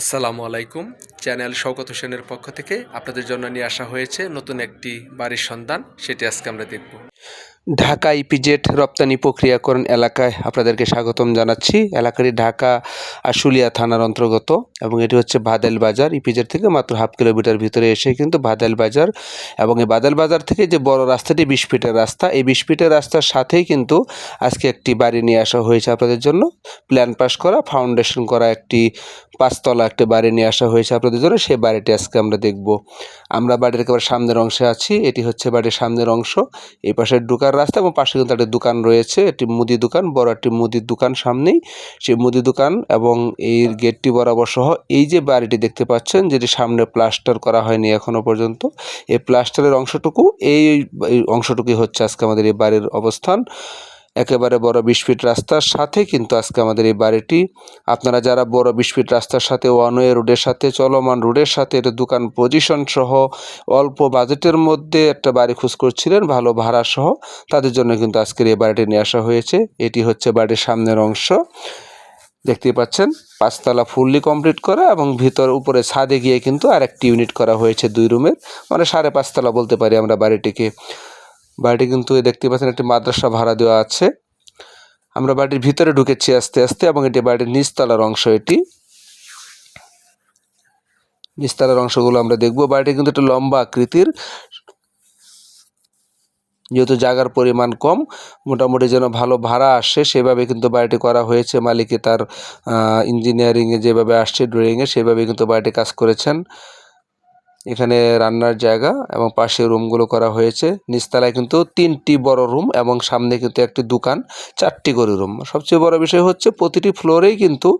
আসসালামু আলাইকুম। চ্যানেল শওকত হোসেনের পক্ষ থেকে আপনাদের জন্য নিয়ে আসা হয়েছে নতুন একটি বাড়ির সন্ধান। সেটি আজকে আমরা দেখব। ঢাকা ইপিজেড রপ্তানি প্রক্রিয়াকরণ এলাকায় আপনাদেরকে স্বাগতম জানাচ্ছি। এলাকাটি ঢাকা আশুলিয়া থানার অন্তর্গত এবং এটি হচ্ছে বাদেল বাজার। ইপিজেড থেকে মাত্র হাফ কিলোমিটার ভিতরে এসে কিন্তু বাদেল বাজার এবং এই বাদেল বাজার থেকে যে বড় রাস্তাটি বিশ ফিটের রাস্তা, এই বিশ ফিটের রাস্তার সাথেই কিন্তু আজকে একটি বাড়ি নিয়ে আসা হয়েছে আপনাদের জন্য। প্ল্যান পাস করা, ফাউন্ডেশন করা একটি পাঁচতলা একটি বাড়ি নিয়ে আসা হয়েছে আপনাদের জন্য। সেই বাড়িটি আজকে আমরা দেখব। আমরা বাড়ির একেবারে সামনের অংশে আছি। এটি হচ্ছে বাড়ির সামনের অংশ। এই পাশে ঢুকার রাস্তা এবং পাশে কিন্তু একটা দোকান রয়েছে, একটি মুদি দোকান, বড় একটি মুদির দোকান সামনেই। সেই মুদি দোকান এবং এই গেটটি বরাবর সহ এই যে বাড়িটি দেখতে পাচ্ছেন, যেটি সামনে প্লাস্টার করা হয়নি এখনও পর্যন্ত, এই প্লাস্টারের অংশটুকু এই অংশটুকুই হচ্ছে আজকে আমাদের এই বাড়ির অবস্থান। একেবারে বড় বিশ ফিট রাস্তার সাথে কিন্তু আজকে আমাদের এই বাড়িটি। আপনারা যারা বড় বিশ ফিট রাস্তার সাথে ওয়ান ওয়ে রোডের সাথে, চলমান রোডের সাথে এটা দোকান পজিশন সহ অল্প বাজেটের মধ্যে একটা বাড়ি খোঁজ করছিলেন, ভালো ভাড়া সহ, তাদের জন্য কিন্তু আজকের এই বাড়িটি নিয়ে আসা হয়েছে। এটি হচ্ছে বাড়ির সামনের অংশ। দেখতেই পাচ্ছেন, পাঁচতলা ফুললি কমপ্লিট করা এবং ভিতর উপরে ছাদে গিয়ে কিন্তু আর একটি ইউনিট করা হয়েছে দুই রুমের। মানে সাড়ে পাঁচতলা বলতে পারি আমরা বাড়িটিকে। বাড়িটি কিন্তু দেখতে পাচ্ছেন একটি মাদ্রাসা ভাড়া দেওয়া আছে। আমরা বাড়ির ভিতরে ঢুকেছি আস্তে আস্তে এবং এটি বাড়ির নিচতলার অংশ এটি। নিচতলার অংশগুলো আমরা দেখব। বাড়িটি কিন্তু একটু লম্বা আকৃতির, যেহেতু জায়গার পরিমাণ কম, মোটামুটি যেন ভালো ভাড়া আসে, সেভাবে কিন্তু বাড়িটি করা হয়েছে। মালিকে তার ইঞ্জিনিয়ারিংয়ে যেভাবে আসছে ড্রয়িংয়ে সেভাবে কিন্তু বাড়িটি কাজ করেছেন। এখানে রান্নার জায়গা এবং পাশে রুমগুলো করা হয়েছে। নিচতলায় কিন্তু তিনটি বড় রুম এবং সামনে কিন্তু একটি দোকান, চারটি করে রুম। সবচেয়ে বড় বিষয় হচ্ছে প্রতিটি ফ্লোরেই কিন্তু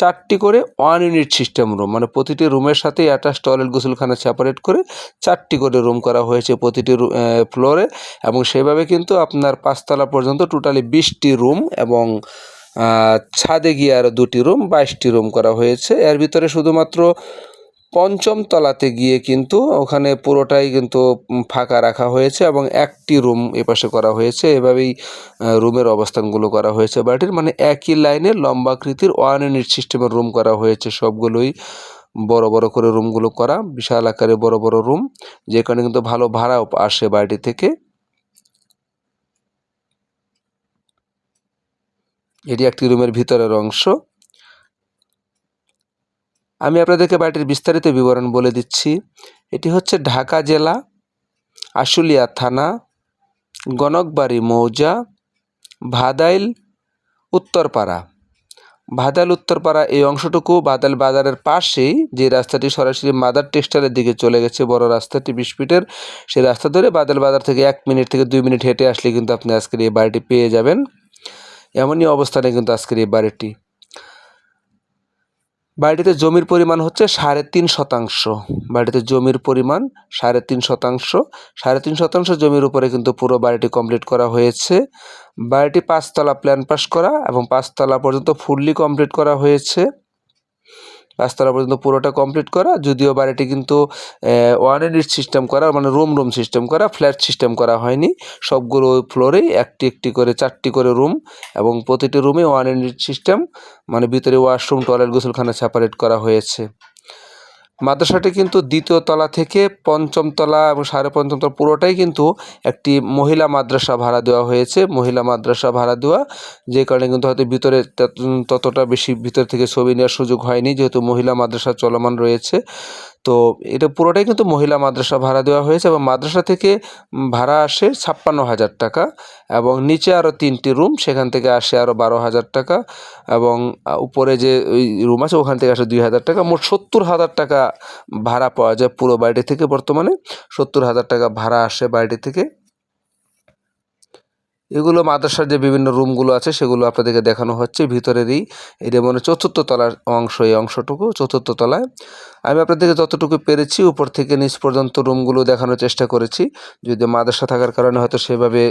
চারটি করে ওয়ান ইউনিট সিস্টেম রুম। মানে প্রতিটি রুমের সাথে অ্যাটাচ টয়লেট, গোসলখানা সেপারেট করে চারটি করে রুম করা হয়েছে প্রতিটি ফ্লোরে। এবং সেভাবে কিন্তু আপনার পাঁচতলা পর্যন্ত টোটালি বিশটি রুম এবং ছাদে গিয়ে আরও দুটি রুম, বাইশটি রুম করা হয়েছে। এর ভিতরে শুধুমাত্র পঞ্চম তলাতে গিয়ে কিন্তু ওখানে পুরোটাই কিন্তু ফাঁকা রাখা হয়েছে এবং একটি রুম এপাশে করা হয়েছে। এভাবেই রুমের অবস্থানগুলো করা হয়েছে। বাড়িটির মানে একই লাইনে লম্বাকৃতির ওয়ান ইউনিট সিস্টেমের রুম করা হয়েছে। সবগুলোই বড় বড় করে রুমগুলো করা, বিশাল আকারে বড় বড় রুম যে কারণে কিন্তু ভালো ভাড়াও আসে বাড়িটি থেকে। এটি একটি রুমের ভিতরের অংশ। আমি আপনাদেরকে বাড়িটির বিস্তারিত বিবরণ বলে দিচ্ছি। এটি হচ্ছে ঢাকা জেলা, আশুলিয়া থানা, গণকবাড়ি মৌজা, ভাদাইল, উত্তরপাড়া। ভাদাইল, উত্তরপাড়া এই অংশটুকু বাদাল বাজারের পাশেই যে রাস্তাটি সরাসরি মাদার টেক্সটাইলের দিকে চলে গেছে, বড় রাস্তাটি বিশ ফিটের, সেই রাস্তা ধরে বাদাল বাজার থেকে এক মিনিট থেকে দুই মিনিট হেঁটে আসলে কিন্তু আপনি আজকের এই বাড়িটি পেয়ে যাবেন। এমনই অবস্থানে কিন্তু আজকের এই বাড়িটি। বাড়িটিতে জমির পরিমাণ হচ্ছে সাড়ে তিন শতাংশ। বাড়িতে জমির পরিমাণ সাড়ে তিন শতাংশ। সাড়ে তিন শতাংশ জমির উপরে কিন্তু পুরো বাড়িটি কমপ্লিট করা হয়েছে। বাড়িটি পাঁচতলা প্ল্যান পাস করা এবং পাঁচতলা পর্যন্ত ফুললি কমপ্লিট করা হয়েছে। পাঁচতলা পর্যন্ত পুরোটা কমপ্লিট করা, যদিও বাড়িটি কিন্তু ওয়ান ইউনিট সিস্টেম করা মানে রুম রুম সিস্টেম করা ফ্ল্যাট সিস্টেম করা হয়নি। সবগুলো ফ্লোরেই একটি একটি করে, চারটি করে রুম এবং প্রতিটি রুমে ওয়ান ইউনিট সিস্টেম মানে ভিতরে ওয়াশরুম টয়লেট গোসলখানা সেপারেট করা হয়েছে। মাদ্রাসাটি কিন্তু দ্বিতীয় তলা থেকে পঞ্চম তলা এবং সাড়ে পঞ্চম তলা পুরোটাই কিন্তু একটি মহিলা মাদ্রাসা ভাড়া দেওয়া হয়েছে। মহিলা মাদ্রাসা ভাড়া দেওয়া, যে কারণে কিন্তু হয়তো ভিতরে ততটা বেশি ভিতর থেকে ছবি নেওয়ার সুযোগ হয়নি, যেহেতু মহিলা মাদ্রাসা চলমান রয়েছে। তো এটা পুরোটাই কিন্তু মহিলা মাদ্রাসা ভাড়া দেওয়া হয়েছে এবং মাদ্রাসা থেকে ভাড়া আসে ছাপ্পান্ন হাজার টাকা এবং নিচে আরও তিনটি রুম, সেখান থেকে আসে আরও বারো হাজার টাকা এবং উপরে যে ওই রুম আছে ওখান থেকে আসে দুই হাজার টাকা। মোট সত্তর হাজার টাকা ভাড়া পাওয়া যায় পুরো বাড়িটি থেকে বর্তমানে। সত্তর হাজার টাকা ভাড়া আসে বাড়িটি থেকে। এগুলো মাদ্রাসার যে বিভিন্ন রুমগুলো আছে, সেগুলো আপনাদেরকে দেখানো হচ্ছে। ভিতরেরই এটা মনে চতুর্থ তলার অংশ, এই অংশটুকু চতুর্থ তলায়। আমি আপনাদেরকে যতটুকু পেরেছি, উপর থেকে নিচ পর্যন্ত রুমগুলো দেখানোর চেষ্টা করেছি। যদি মাদ্রাসা থাকার কারণে হয়তো সেভাবে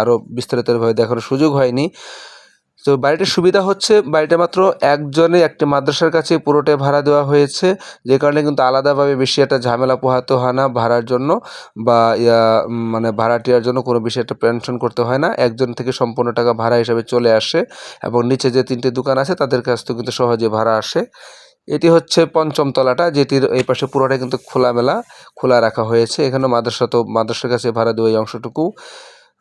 আরও বিস্তারিতভাবে দেখানোর সুযোগ হয়নি। তো বাড়িটির সুবিধা হচ্ছে বাড়িটা মাত্র একজনে একটি মাদ্রাসার কাছে পুরোটাই ভাড়া দেওয়া হয়েছে। যে কারণে কিন্তু আলাদাভাবে বেশি একটা ঝামেলা পোহাতে হয় না ভাড়ার জন্য বা ইয়া মানে ভাড়াটিয়ার জন্য কোনো বেশি একটা পেনশন করতে হয় না। একজন থেকে সম্পূর্ণ টাকা ভাড়া হিসাবে চলে আসে এবং নিচে যে তিনটে দোকান আছে তাদের কাছ থেকে কিন্তু সহজে ভাড়া আসে। এটি হচ্ছে পঞ্চম তলাটা, যেটির এই পাশে পুরোটা কিন্তু খোলামেলা, খোলা রাখা হয়েছে। এখানে মাদ্রাসা তো মাদ্রাসার কাছে ভাড়া দেওয়া এই অংশটুকু।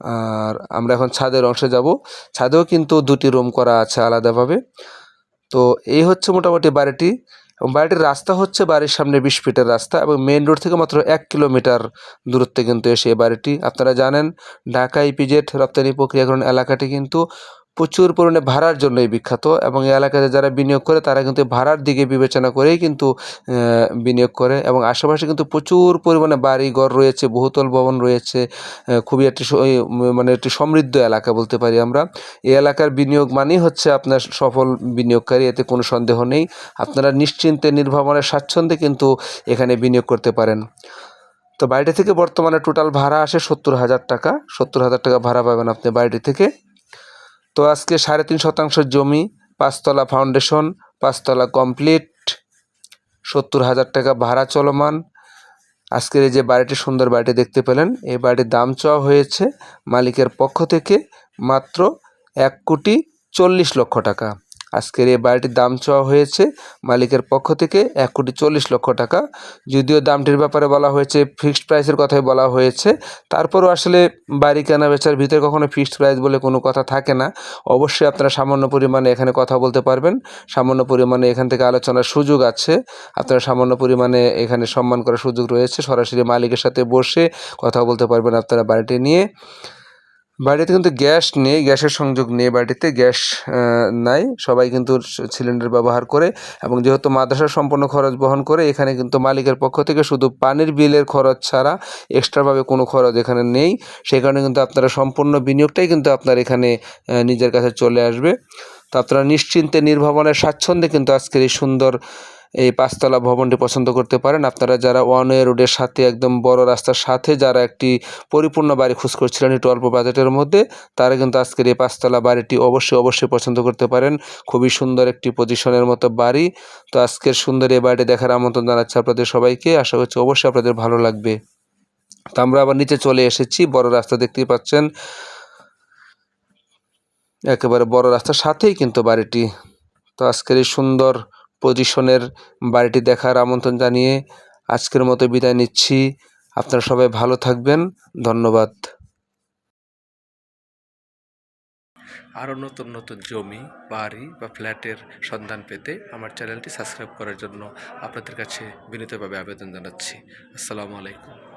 আর আমরা এখন ছাদের অংশে যাব। ছাদেও কিন্তু দুটি রুম করা আছে আলাদাভাবে। তো এই হচ্ছে মোটামুটি বাড়িটি। এবং বাড়িটির রাস্তা হচ্ছে বাড়ির সামনে বিশ ফিটের রাস্তা এবং মেন রোড থেকে মাত্র এক কিলোমিটার দূরত্বে কিন্তু এসে এই বাড়িটি। আপনারা জানেন, ঢাকা ইপিজেড রপ্তানি প্রক্রিয়াকরণ এলাকাটি কিন্তু প্রচুর পরিমাণে ভাড়ার জন্যই বিখ্যাত এবং এই এলাকাতে যারা বিনিয়োগ করে, তারা কিন্তু ভাড়ার দিকে বিবেচনা করেই কিন্তু বিনিয়োগ করে এবং আশেপাশে কিন্তু প্রচুর পরিমাণে বাড়ি ঘর রয়েছে, বহুতল ভবন রয়েছে খুবই একটি মানে একটি সমৃদ্ধ এলাকা বলতে পারি আমরা। এই এলাকার বিনিয়োগ মানেই হচ্ছে আপনার সফল বিনিয়োগকারী, এতে কোনো সন্দেহ নেই। আপনারা নিশ্চিন্তে নির্ভাবনের স্বাচ্ছন্দ্যে কিন্তু এখানে বিনিয়োগ করতে পারেন। তো বাড়িটি থেকে বর্তমানে টোটাল ভাড়া আসে সত্তর হাজার টাকা। সত্তর হাজার টাকা ভাড়া পাবেন আপনি বাড়িটি থেকে। তো আজকে সাড়ে তিন শতাংশ জমি, পাঁচতলা ফাউন্ডেশন পাঁচতলা কমপ্লিট সত্তর হাজার টাকা ভাড়া চলমান। আজকের এই যে বাড়িটি, সুন্দর বাড়িটি দেখতে পেলেন। এই বাড়ির দাম চাওয়া হয়েছে মালিকের পক্ষ থেকে মাত্র এক কোটি চল্লিশ লক্ষ টাকা। আজকের এই বাড়িটির দাম চাওয়া হয়েছে মালিকের পক্ষ থেকে এক কোটি চল্লিশ লক্ষ টাকা। যদিও দামটির ব্যাপারে বলা হয়েছে ফিক্সড প্রাইসের কথাই বলা হয়েছে। তারপরও আসলে বাড়ি কেনা বেচার ভিতরে কখনো ফিক্সড প্রাইস বলে কোনো কথা থাকে না। অবশ্যই আপনারা সামান্য পরিমাণে এখানে কথা বলতে পারবেন। সামান্য পরিমাণে এখান থেকে আলোচনার সুযোগ আছে। আপনারা সামান্য পরিমাণে এখানে সম্মান করার সুযোগ রয়েছে। সরাসরি মালিকের সাথে বসে কথা বলতে পারবেন আপনারা বাড়িটি নিয়ে। বাড়িতে কিন্তু গ্যাস নেই, গ্যাসের সংযোগ নেই বাড়িতে, গ্যাস নাই। সবাই কিন্তু সিলিন্ডার ব্যবহার করে এবং যেহেতু মাদ্রাসা সম্পূর্ণ খরচ বহন করে, এখানে কিন্তু মালিকের পক্ষ থেকে শুধু পানির বিলের খরচ ছাড়া এক্সট্রাভাবে কোনো খরচ এখানে নেই। সেই কারণে কিন্তু আপনারা সম্পূর্ণ বিনিয়োগটাই কিন্তু আপনার এখানে নিজের কাছে চলে আসবে। তো আপনারা নিশ্চিন্তে, নির্ভাবনের স্বাচ্ছন্দ্যে কিন্তু আজকের এই সুন্দর এই পাঁচতলা ভবনটি পছন্দ করতে পারেন। আপনারা যারা ওয়ান ওয়ে রোডের সাথে একদম বড় রাস্তার সাথে যারা একটি পরিপূর্ণ বাড়ি খোঁজ করছিলেন একটু অল্প বাজেটের মধ্যে, তারা কিন্তু আজকের এই পাঁচতলা বাড়িটি অবশ্যই অবশ্যই পছন্দ করতে পারেন। খুবই সুন্দর একটি পজিশনের মতো বাড়ি। তো আজকের সুন্দর এই বাড়িটি দেখার আমন্ত্রণ জানাচ্ছি আপনাদের সবাইকে। আশা করছি অবশ্যই আপনাদের ভালো লাগবে। তো আমরা আবার নিচে চলে এসেছি। বড় রাস্তা দেখতেই পাচ্ছেন। একেবারে বড় রাস্তার সাথেই কিন্তু বাড়িটি। তো আজকের এই সুন্দর পজিশনের বাড়িটি দেখার আমন্ত্রণ জানিয়ে আজকের মতো বিদায় নিচ্ছি। আপনারা সবাই ভালো থাকবেন। ধন্যবাদ। আরও নতুন নতুন জমি, বাড়ি বা ফ্ল্যাটের সন্ধান পেতে আমার চ্যানেলটি সাবস্ক্রাইব করার জন্য আপনাদের কাছে বিনীতভাবে আবেদন জানাচ্ছি। আসসালামু আলাইকুম।